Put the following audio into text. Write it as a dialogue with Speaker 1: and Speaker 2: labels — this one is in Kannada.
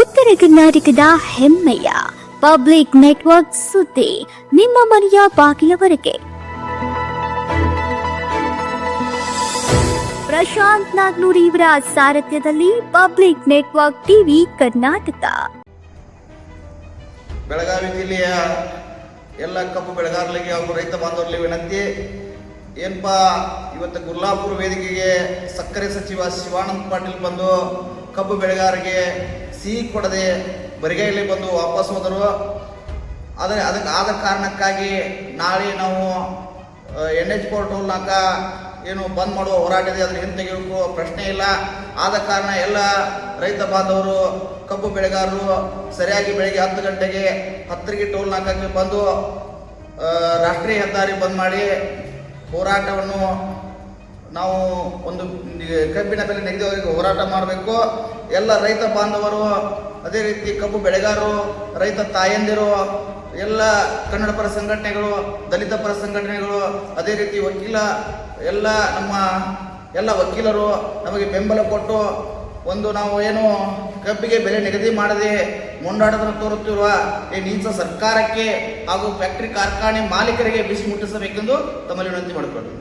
Speaker 1: ಉತ್ತರ ಕರ್ನಾಟಕದ ಹೆಮ್ಮೆಯ ಪಬ್ಲಿಕ್ ನೆಟ್ವರ್ಕ್ ಸುದ್ದಿ ನಿಮ್ಮ ಮನೆಯ ಬಾಗಿಲವರೆಗೆ. ಪ್ರಶಾಂತ್ ನಾಗ್ನೂರಿ ಇವರ ಸಾರಥ್ಯದಲ್ಲಿ public network TV Karnataka.
Speaker 2: Belagavi ಜಿಲ್ಲೆಯ ಎಲ್ಲ ಕಬ್ಬು ಬೆಳೆಗಾರರಿಗೆ ಹಾಗೂ ರೈತ ಬಾಂಧವರಲ್ಲಿ ವಿನಂತಿ. ಏನಪ್ಪ ಇವತ್ತು ಗುಲ್ಲಾಪುರ ವೇದಿಕೆಗೆ ಸಕ್ಕರೆ ಸಚಿವ ಶಿವಾನಂದ ಪಾಟೀಲ್ ಬಂದು ಕಬ್ಬು ಬೆಳೆಗಾರರಿಗೆ ಸಿಹಿ ಕೊಡದೆ ಬರಿಗೈಲಿ ಬಂದು ವಾಪಸ್ ಹೋದರು. ಆದರೆ ಅದಕ್ಕೆ ಆದ ಕಾರಣಕ್ಕಾಗಿ ನಾಳೆ ನಾವು ಎನ್ ಎಚ್ ಫೋರ್ ಟೋಲ್ ನಾಕ ಏನು ಬಂದ್ ಮಾಡುವ ಹೋರಾಟ ಇದೆ ಅದ್ರ ಹಿಂತೆಗೆಯುವ ಪ್ರಶ್ನೆ ಇಲ್ಲ. ಆದ ಕಾರಣ ಎಲ್ಲ ರೈತ ಬಾಂಧವರು, ಕಬ್ಬು ಬೆಳೆಗಾರರು ಸರಿಯಾಗಿ ಬೆಳಗ್ಗೆ ಹತ್ತು ಗಂಟೆಗೆ ಹತ್ತರಿಗೆ ಟೋಲ್ ನಾಕಕ್ಕೆ ಬಂದು ರಾಷ್ಟ್ರೀಯ ಹೆದ್ದಾರಿ ಬಂದ್ ಮಾಡಿ ಹೋರಾಟವನ್ನು ನಾವು ಒಂದು ಕಬ್ಬಿನ ಬೆಲೆ ನೆಗೆದವರಿಗೆ ಹೋರಾಟ ಮಾಡಬೇಕು. ಎಲ್ಲ ರೈತ ಬಾಂಧವರು, ಅದೇ ರೀತಿ ಕಬ್ಬು ಬೆಳೆಗಾರರು, ರೈತ ತಾಯಂದಿರು, ಎಲ್ಲ ಕನ್ನಡ ಪರ ಸಂಘಟನೆಗಳು, ದಲಿತ ಪರ ಸಂಘಟನೆಗಳು, ಅದೇ ರೀತಿ ವಕೀಲ, ಎಲ್ಲ ನಮ್ಮ, ಎಲ್ಲ ವಕೀಲರು ನಮಗೆ ಬೆಂಬಲ ಕೊಟ್ಟು ಒಂದು ನಾವು ಏನು ಕಬ್ಬಿಗೆ ಬೆಲೆ ನಿಗದಿ ಮಾಡದೆ ಮುಂದಾಟವನ್ನು ತೋರುತ್ತಿರುವ ಈ ನೀಚ ಸರ್ಕಾರಕ್ಕೆ ಹಾಗೂ ಫ್ಯಾಕ್ಟರಿ ಕಾರ್ಖಾನೆ ಮಾಲೀಕರಿಗೆ ಬಿಸಿ ಮುಟ್ಟಿಸಬೇಕೆಂದು ತಮ್ಮಲ್ಲಿ ವಿನಂತಿ ಮಾಡಿಕೊಳ್ಳಿ